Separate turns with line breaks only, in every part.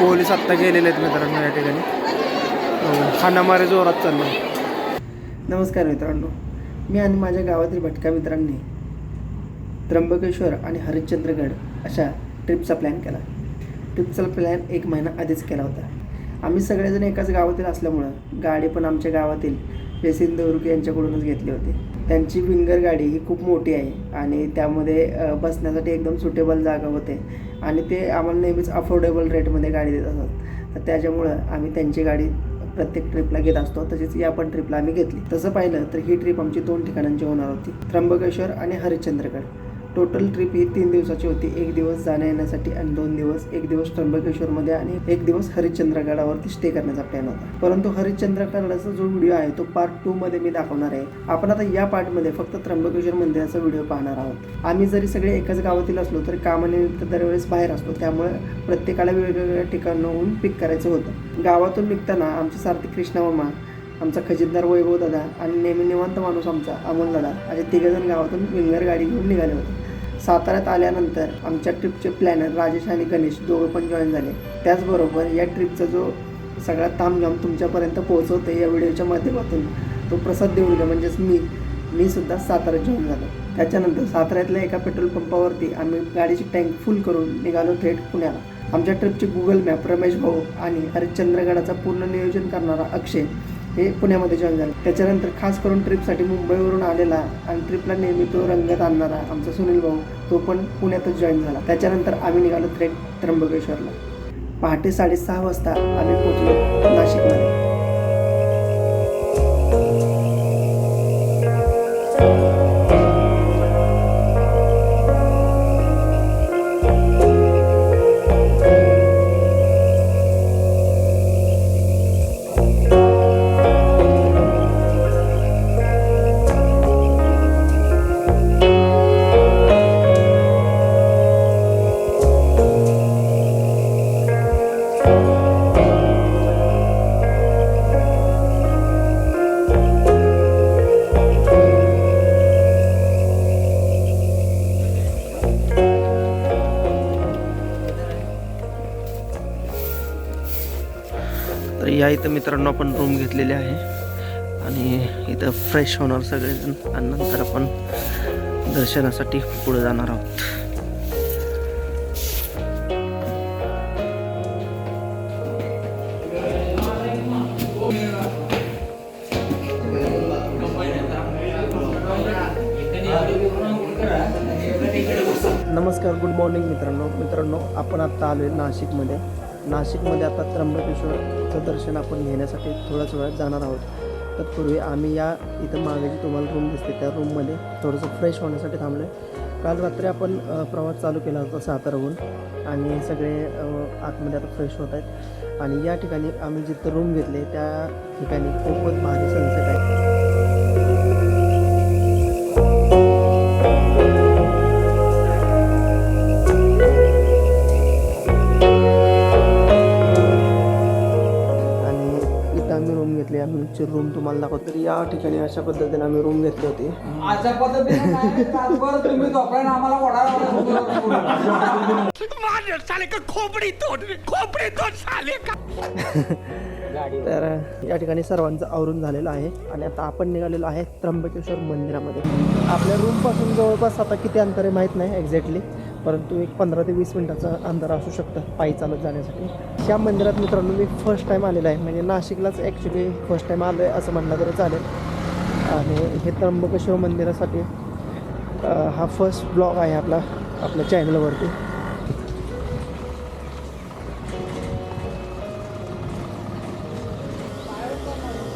Police आत्ता गेलेले आहेत मित्रांनो या ठिकाणी. हो, जोरात चाललो नमस्कार मित्रांनो मी आणि माझ्या गावातील भटक्या मित्रांनी त्र्यंबकेश्वर आणि हरिश्चंद्रगड अशा ट्रिपचा प्लॅन केला. ट्रिपचा प्लॅन एक महिना आधीच केला होता. आम्ही सगळेजण एकाच गावातील असल्यामुळं गाडी पण आमच्या गावातील जयसिंग देवरुके यांच्याकडूनच घेतली होती. त्यांची विंगर गाडी ही खूप मोठी आहे आणि त्यामध्ये बसण्यासाठी एकदम सुटेबल जागा होते. आणि ते आम्हाला नेहमीच अफोर्डेबल रेटमध्ये गाडी देत असतात. तर त्याच्यामुळं आम्ही त्यांची गाडी प्रत्येक ट्रिपला घेत असतो. तसेच या पण ट्रिपला आम्ही घेतली. तसं पाहिलं तर ही ट्रिप आमची दोन ठिकाणांची होणार होती. त्र्यंबकेश्वर आणि हरिश्चंद्रगड. टोटल ट्रिप ही तीन दिवसाची होती. एक दिवस जाण्या येण्यासाठी आणि दोन दिवस एक दिवस त्र्यंबकेश्वरमध्ये आणि एक दिवस हरिश्चंद्रगडावरती स्टे करण्याचा प्लॅन होता. परंतु हरिश्चंद्रगडाचा जो व्हिडिओ आहे तो पार्ट टू मध्ये मी दाखवणार आहे. आपण आता या पार्टमध्ये फक्त त्र्यंबकेश्वर मंदिराचा व्हिडिओ पाहणार आहोत. आम्ही जरी सगळे एकाच गावातील असलो तरी कामानिमित्त दरवेळेस बाहेर असतो. त्यामुळे प्रत्येकाला वेगवेगळ्या ठिकाणाहून पिक करायचं होतं. गावातून निघताना आमचे सारथी कृष्णा मामा आमचा खजिनदार वैभव दादा आणि नेहमी निवांत माणूस आमचा अमोल दादा असे तिघजण गावातून विंगर गाडी घेऊन निघाले होते. साताऱ्यात आल्यानंतर आमच्या ट्रिपचे प्लॅनर राजेश आणि गणेश दोघं पण जॉईन झाले. त्याचबरोबर या ट्रिपचा जो सगळा तामझाम तुमच्यापर्यंत पोहोचवते या व्हिडिओच्या माध्यमातून तो प्रसाद देऊळगे म्हणजेच मी मी सुद्धा साताऱ्यात जॉईन झालो. त्याच्यानंतर साताऱ्यातल्या एका पेट्रोल पंपावरती आम्ही गाडीची टँक फुल करून निघालो थेट पुण्याला. आमच्या ट्रिपचे गुगल मॅप रमेश भाऊ आणि हरिश्चंद्रगडाचा पूर्ण नियोजन करणारा अक्षय हे पुण्यामध्ये जॉईन झाले. त्याच्यानंतर खास करून ट्रिपसाठी मुंबईवरून आलेला आणि ट्रिपला नेहमी तो रंगत आणणारा आमचा सुनील भाऊ तो पण पुण्यातच जॉईन झाला. त्याच्यानंतर आम्ही निघालो थेट त्र्यंबकेश्वरला. पहाटे साडेसहा वाजता आम्ही पोचलो नाशिकमध्ये. या इथं मित्रांनो आपण रूम घेतलेली आहे. आणि इथं फ्रेश होणार सगळेजण. आणि नंतर आपण दर्शनासाठी पुढे जाणार आहोत. नमस्कार गुड मॉर्निंग मित्रांनो. मित्रांनो आपण आत्ता आलो आहे नाशिकमध्ये. नाशिकमध्ये आता त्र्यंबकेश्वरचं दर्शन आपण घेण्यासाठी थोड्याच वेळात जाणार आहोत. तत्पूर्वी आम्ही या इथं मागेची तुम्हाला रूम दिसते त्या रूममध्ये थोडंसं फ्रेश होण्यासाठी थांबलो आहे काल रात्री आपण प्रवास चालू केला होता साताराहून आणि सगळे आतमध्ये आता फ्रेश होत आहेत. आणि या ठिकाणी आम्ही जिथं रूम घेतले त्या ठिकाणी खूपच भारी सनसेट आहे. आमची रूम तुम्हाला दाखवतो. तर या ठिकाणी अशा पद्धतीने आम्ही रूम घेतली होती.
अशा पद्धतीने
तर या ठिकाणी सर्वांचं आवरून झालेलं आहे. आणि आता आपण निघालेलो आहे त्र्यंबकेश्वर मंदिरामध्ये. आपल्या रूमपासून जवळपास आता किती अंतर आहे माहीत नाही एक्झॅक्टली परंतु एक पंधरा ते वीस मिनटाचा अंतर असू शकतं पायी चालत जाण्यासाठी. या मंदिरात मित्रांनो मी फर्स्ट टाईम आलेला आहे. म्हणजे नाशिकलाच ॲक्च्युली फर्स्ट टाईम आलो आहे असं म्हणलं तरी चालेल. आणि हे त्र्यंबकेश्वर मंदिरासाठी हा फर्स्ट ब्लॉग आहे आपला आपल्या चॅनलवरती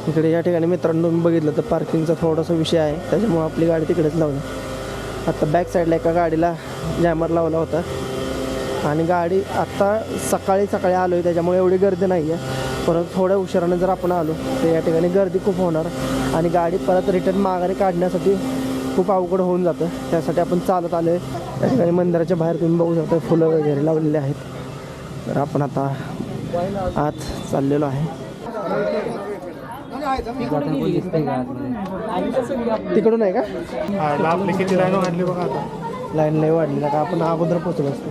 इकडे या ठिकाणी मित्रांनो मी बघितलं तर पार्किंगचा थोडासा विषय आहे. त्याच्यामुळे आपली गाडी तिकडेच लावली. आता बॅक साईडला एका गाडीला जॅमर लावला होता. आणि गाडी आत्ता सकाळी सकाळी आलो आहे त्याच्यामुळे एवढी गर्दी नाही आहे परत थोड्या उशिराने जर आपण आलो तर या ठिकाणी गर्दी खूप होणार. आणि गाडी परत रिटर्न माघारी काढण्यासाठी खूप अवघड होऊन जातं. त्यासाठी आपण चालत आलो आहे त्या ठिकाणी मंदिराच्या बाहेर तुम्ही बघू शकता फुलं वगैरे लावलेली आहेत. तर आपण आता आत चाललेलो आहे. तिकडून आहे का?
किती लाईन वाढली बघा आता.
लाईन लय वाढली का आपण अगोदर पोचलो असतो.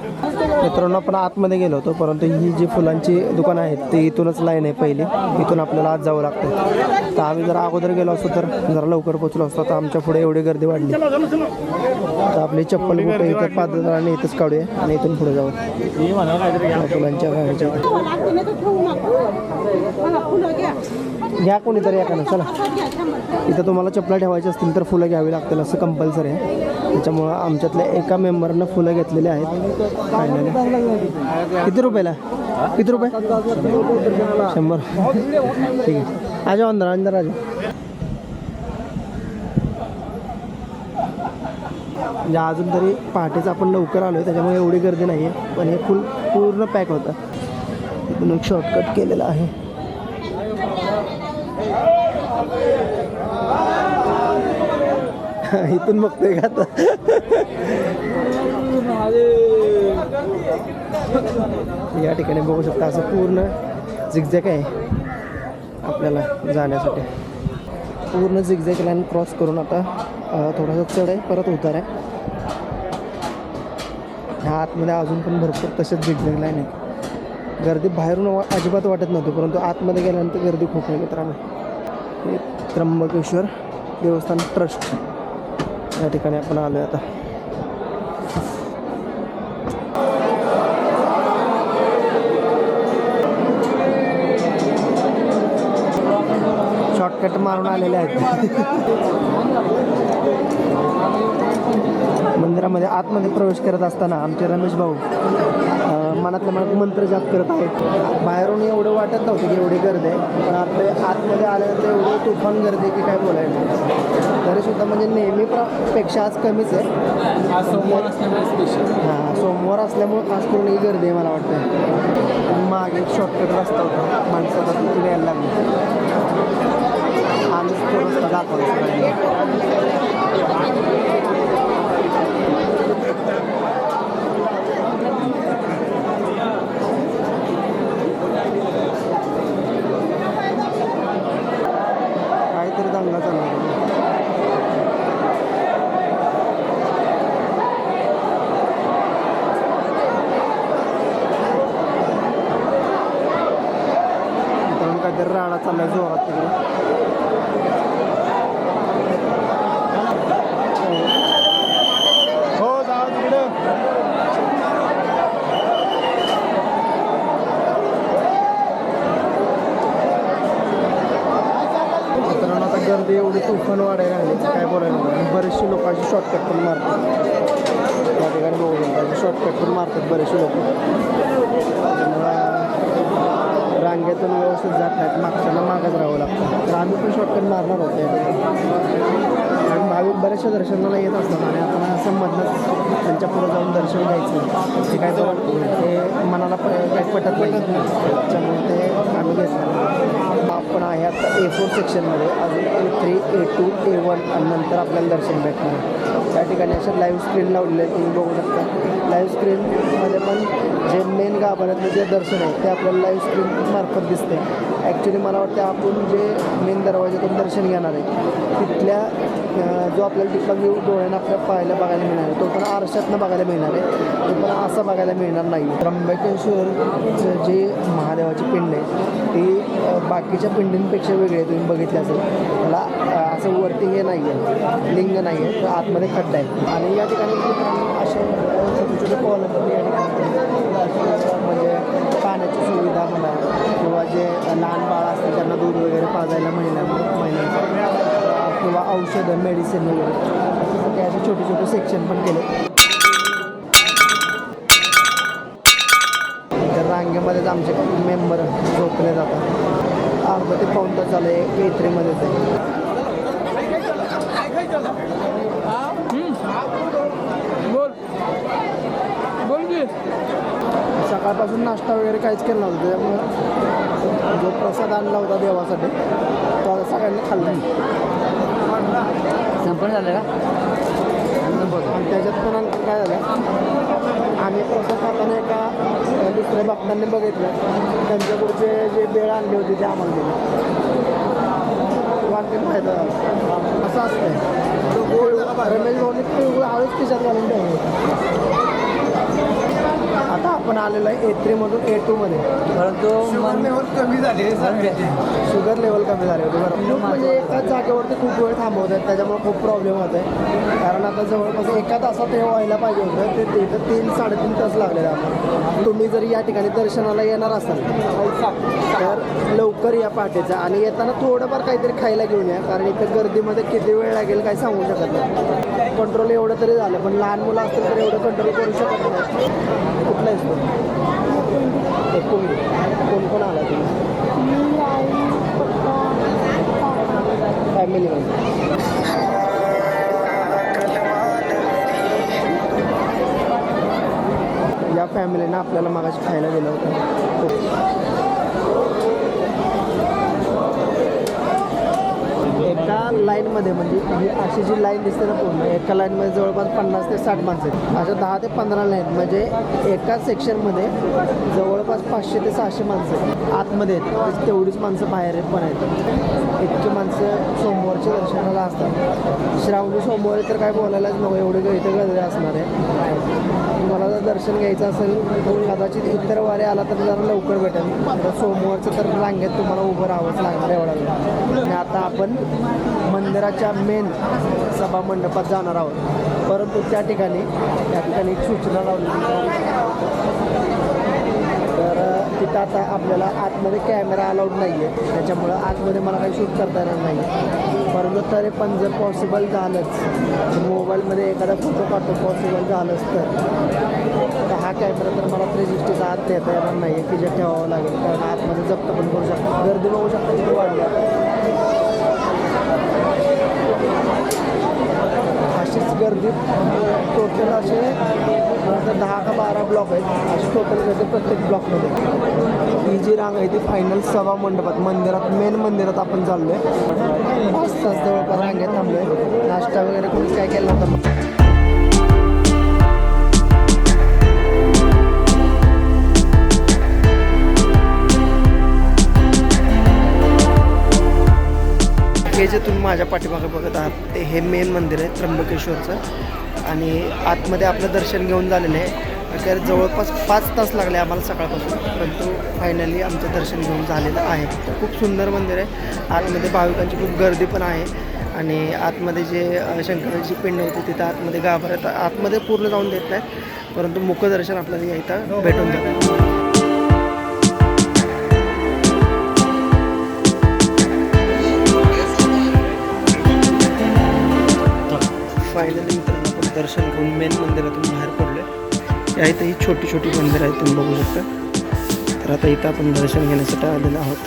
मित्रांनो आपण आतमध्ये गेलो होतो परंतु ही जी फुलांची दुकानं आहेत ती इथूनच लाईन आहे पहिली. इथून आपल्याला आत जावं लागतं तर आम्ही जर अगोदर गेलो असतो तर जरा लवकर पोचलो असतो. तर आमच्या पुढे एवढी गर्दी वाढली. तर आपली चप्पल कुठे इथं पादत्राने इथंच काढूया आणि इथून पुढे जाऊ. या फुलांच्या गाडीच्या
घ्या
कोणीतरी चला.
हातात घ्या शंभर
इथं तुम्हाला चपला ठेवायची असतील तर फुलं घ्यावी लागतील असं कंपल्सरी आहे. त्याच्यामुळं आमच्यातल्या एका मेंबरनं फुलं घेतलेली आहेत. फायनली. किती रुपयाला? किती रुपये? शंभर. ठीक आहे. आजा अंदर अंदर राजा म्हणजे अजून तरी पहाटेच आपण लवकर आलो आहे त्याच्यामुळे एवढी गर्दी नाही आहे पण हे फुल पूर्ण पॅक होतं. इथून एक शॉर्टकट केलेला आहे. इथून बघतोय का आता? या ठिकाणी बघू शकता असं पूर्ण झिकझॅक आहे. आपल्याला जाण्यासाठी. पूर्ण झिगझॅग लाईन क्रॉस करून आता थोडासा चढ आहे परत उतार आहे. ह्या आतमध्ये अजून पण भरपूर तसेच झिगझॅग लाईन आहे गर्दी बाहेरून वा- अजिबात वाटत नव्हती परंतु आतमध्ये गेल्यानंतर गर्दी खूप आहे मित्रांनो. हे त्र्यंबकेश्वर देवस्थान ट्रस्ट या ठिकाणी आपण आलो आहे आता. शॉर्टकट मारून आलेले आहेत. मंदिरामध्ये आतमध्ये प्रवेश करत असताना आमचे रमेश भाऊ मनातल्या मनात मंत्र जाप करत आहेत. बाहेरून एवढं वाटत नव्हतं की एवढी गर्दी आहे पण आता आतमध्ये आल्यानंतर एवढी तुफान गर्दी की काय बोलायचं. तरी सुद्धा म्हणजे नेहमी पेक्षा आज कमीच आहे.
आज सोमवार असल्यामुळे स्पेशल
हां सोमवार असल्यामुळं खास करून ही गर्दी आहे मला वाटतं मागे एक शॉर्टकट रस्ता होता माणसं आता तिथे यायला लागली. आम्हीच तो रस्ता काहीतरी दंगा चालू होता. काहीतरी चाललाय जो तिकडे हो जाऊ तिकडं मित्रांनो आता गर्दी एवढी तुफान वाढायला लागली. काय बोलायला नको. बरेचसे लोक अशी शॉर्टकट पण मारतात. त्या ठिकाणी बघू शकता शॉर्टकट पण मारतात बरेचसे लोक. रांगेतून व्यवस्थित जात नाहीत. मागच्याला मागच राहावं लागतं. तर आम्ही पण शॉर्टकट मारणार होतो कारण भाविक बऱ्याचशा दर्शनाला येत असतात आणि आपण असं मधनंच त्यांच्या पुढे जाऊन दर्शन घ्यायचं ते काय तर ते मनाला प काही पटत नाही. त्याच्यामुळे ते आम्ही घेतलं आपण आहे आता ए फोर सेक्शनमध्ये अजून A three A two A one आणि नंतर आपल्याला दर्शन भेटणार. त्या ठिकाणी अशा लाईव्ह स्क्रीन लावलेले आहे तुम्ही बघू शकता. लाईव्ह स्क्रीनमध्ये पण जे मेन गाभाऱ्यातलं जे दर्शन आहे ते आपल्याला लाईव्ह स्क्रीन मार्फत दिसते. ॲक्च्युली मला वाटतं आपण जे मेन दरवाजातून दर्शन घेणार आहे तिथल्या जो आपल्याला तिथला व्ह्यू डोळ्यानं आपल्या पाहायला बघायला मिळणार आहे तो पण आरशातनं बघायला मिळणार आहे तो पण असं बघायला मिळणार नाही. त्र्यंबकेश्वरचं जे महादेवाची पिंड आहे ती बाकीच्या पिंडींपेक्षा वेगळी आहे तुम्ही बघितलं असेल. मला असं वरती हे नाही आहे लिंग नाही आहे तर आतमध्ये खड्डा आहे. आणि या ठिकाणी असे छोटे छोटे कॉलम या ठिकाणी म्हणजे पाण्याची सुविधा म्हणा किंवा जे लहान बाळ असतील त्यांना दूध वगैरे पाजायला महिला महिलांचं औषधं मेडिसिन वगैरे. असे असे छोटे छोटे सेक्शन पण केले. तर रांगेमध्येच आमचे मेंबर झोपले जातात. अर्धा ते पाऊन तास झालं ए आहे
बोल बोल
सकाळपासून नाश्ता वगैरे काहीच केला नव्हता त्यामुळं जो प्रसाद आणला होता देवासाठी तो आता सगळ्यांनी खाल्ला. आहे
संपन्न झालं का?
आणि त्याच्यात पण आणखी काय झालं? आम्ही प्रसाद खाताना एका दुसऱ्या भक्तांनी बघितलं. त्यांच्याकडचे जे बेळ आणली होती ते आम्हाला दिली. वाटेल फायदा झाला. असं असतं रमेश भाऊने पिळगुळ हळूच खिशात घालून ठेवली आता आपण आलेलो आहे ए थ्रीमधून ए टूमध्ये
परंतु मन
कमी झाले शुगर लेवल कमी झाले होते बरं म्हणजे एकाच जागेवरती खूप वेळ थांबवत आहेत त्याच्यामुळे खूप प्रॉब्लेम होत आहे. कारण आता जवळपास एका तासात हे व्हायला पाहिजे होतं ते तिथं तीन साडेतीन तास लागलेले आपण तुम्ही जर या ठिकाणी दर्शनाला येणार असाल तर लवकर या पहाटेचा आणि येताना थोडंफार काहीतरी खायला घेऊन या कारण इथं गर्दीमध्ये किती वेळ लागेल काही सांगू शकत नाही. कंट्रोल एवढं तरी झालं पण लहान मुलं असतील तर एवढं कंट्रोल करू शकत नाही. कुठला आहेस तू कोण कोण कोण आला तुम्ही? फॅमिली या फॅमिलीनं आपल्याला मागाशी खायला दिलं होतं एका लाईनमध्ये म्हणजे ही अशी जी लाईन दिसते ना पूर्ण एका लाईनमध्ये जवळपास पन्नास ते साठ माणसं आहेत. अशा दहा ते पंधरा लाईन म्हणजे एका सेक्शनमध्ये जवळपास पाचशे ते सहाशे माणसं आहेत. आतमध्ये आहेत. म्हणजे तेवढीच माणसं बाहेर पण आहेत. इतकी माणसं सोमवारच्या दर्शनाला असतात. श्रावणी सोमवारी तर काय बोलायलाच नको एवढे गैते गजरे असणार आहे तुम्हाला जर दर्शन घ्यायचं असेल कदाचित इतर वारे आला तर जरा लवकर भेटेल. सोमवारचं तर रांगेत तुम्हाला उभं राहावंच लागणार एवढा वेळ. आणि आता आपण मंदिराच्या मेन सभा मंडपात जाणार आहोत. परंतु त्या ठिकाणी त्या ठिकाणी एक सूचना लावली. तर तिथं आता आपल्याला आतमध्ये कॅमेरा अलाउड नाही आहे त्याच्यामुळं आतमध्ये मला काही शूट करता येणार नाही परंतु तरी पण जर पॉसिबल झालंच मोबाईलमध्ये एखादा फोटो काढतो पॉसिबल झालंच तर. हा कॅमेरा तर मला थ्री सिक्स्टीचा आत येता येणार नाही आहे की जे ठेवावं लागेल. कारण आतमध्ये जप्त पण करू शकतो. गर्दी बघू शकतो किती वाढली. अशीच गर्दी. टोटल असे दहा का बारा ब्लॉक आहेत. अशी टोटल गर्दी प्रत्येक ब्लॉकमध्ये ही जी रांग आहे ती फायनल सभा मंडपात मंदिरात मेन मंदिरात आपण चाललो आहे पाच तास जवळपास रांगेत थांबलो आहे नाश्ता वगैरे कोणी काय केला होता हे जे तुम्ही माझ्या पाठीमागे बघत आहात ते हे मेन मंदिर आहे त्र्यंबकेश्वरचं. आणि आतमध्ये आपलं दर्शन घेऊन झालेलं आहे. तर जवळपास पाच तास लागले आम्हाला सकाळपासून परंतु फायनली आमचं दर्शन घेऊन झालेलं आहे. तर खूप सुंदर मंदिर आहे. आतमध्ये भाविकांची खूप गर्दी पण आहे. आणि आतमध्ये जे शंकराची पिंड होती तिथं आतमध्ये गाभाऱ्यात आतमध्ये पूर्ण जाऊन देत नाही परंतु मुखदर्शन आपल्याला इथं भेटून जातं. फायनली मित्रांनो आपण दर्शन घेऊन मेन मंदिरातून बाहेर पडलो या इथं ही छोटी छोटी मंदिरं आहेत तुम्ही बघू शकता. तर आता इथं आपण दर्शन घेण्यासाठी आलेलो आहोत.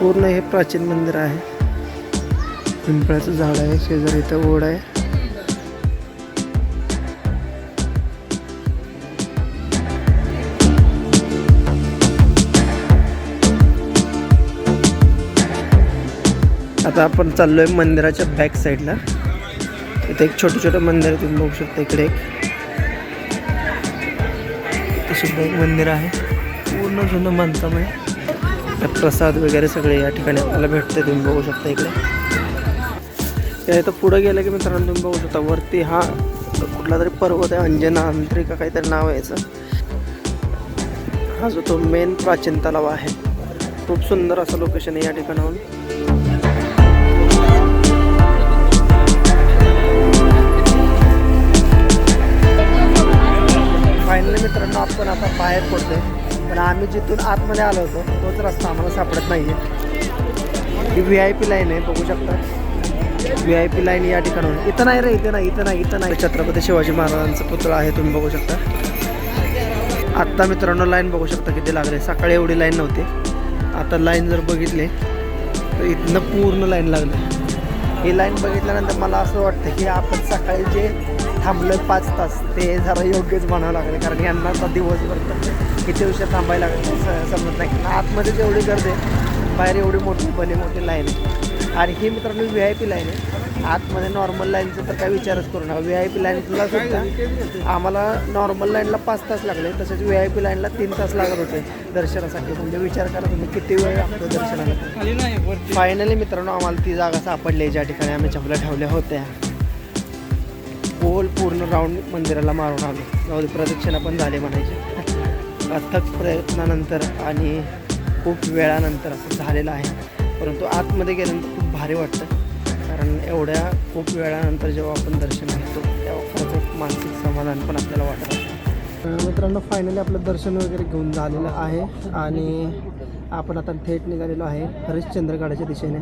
पूर्ण हे प्राचीन मंदिर आहे. पिंपळाचं झाड आहे शेजारी इथं ओढ आहे. आता आपण चाललो आहे मंदिराच्या बॅक साईडला इथे एक छोटं छोटं मंदिर आहे तुम्ही बघू शकता इकडे एक. सुद्धा एक मंदिर आहे. पूर्ण जुनं बांधकाम आहे. प्रसाद वगैरे सगळे या ठिकाणी आपल्याला भेटते तुम्ही बघू शकता इकडे. या इथं पुढं गेलं की मित्रांनो तुम्ही बघू शकता वरती हा कुठला तरी पर्वत आहे अंजना अंतरिका काहीतरी नाव आहे याचं. हा जो तो मेन प्राचीन तलाव आहे. खूप सुंदर असं लोकेशन आहे या ठिकाणाहून. बाहेर पडतोय. पण आम्ही जिथून आतमध्ये आलो होतो तोच रस्ता आम्हाला सापडत नाही आहे ही व्ही आय पी लाईन आहे बघू शकता. व्ही आय पी लाईन या ठिकाणाहून. इथं नाही रे इथं नाही इथं नाही इथं नाही. छत्रपती शिवाजी महाराजांचा पुतळा आहे तुम्ही बघू शकता. आत्ता मित्रांनो लाईन बघू शकता किती लागले सकाळी एवढी लाईन नव्हती. आता लाईन जर बघितली तर इथनं पूर्ण लाईन लागली ही लाईन बघितल्यानंतर मला असं वाटतं की आपण सकाळी जे थांबलं पाच तास. ते जरा योग्यच म्हणावं लागलं कारण यांना आता दिवसभर तर किती उशीर थांबायला लागेल समजत नाही. कारण आतमध्ये जेवढी गर्दी आहे बाहेर एवढी मोठी भली मोठी लाईन आहे. आणि ही मित्रांनो व्ही आय पी लाईन आहे. आतमध्ये नॉर्मल लाईनचं तर काय विचारच करू नका. व्ही आय पी लाईनला सुद्धा आम्हाला नॉर्मल लाईनला पाच तास लागले तसेच व्ही आय पी लाईनला तीन तास लागत होते दर्शनासाठी. म्हणजे विचार करा तुम्ही किती वेळ लागतो दर्शनाला. फायनली मित्रांनो आम्हाला ती जागा सापडली ज्या ठिकाणी आम्ही चपल्या ठेवल्या होत्या. गोल पूर्ण राऊंड मंदिराला मारून आलो. जाऊ दे, प्रदक्षिणा पण झाली म्हणायचे. अथक प्रयत्नानंतर आणि खूप वेळानंतर असं झालेलं आहे. परंतु आतमध्ये गेल्यानंतर खूप भारी वाटतं. कारण एवढ्या खूप वेळानंतर जेव्हा आपण दर्शन घेतो तेव्हा खरंच एक मानसिक समाधान पण आपल्याला वाटत. असतं मित्रांनो फायनली आपलं दर्शन वगैरे घेऊन झालेलं आहे. आणि आपण आता थेट निघालेलो आहे हरिश्चंद्रगडाच्या दिशेने.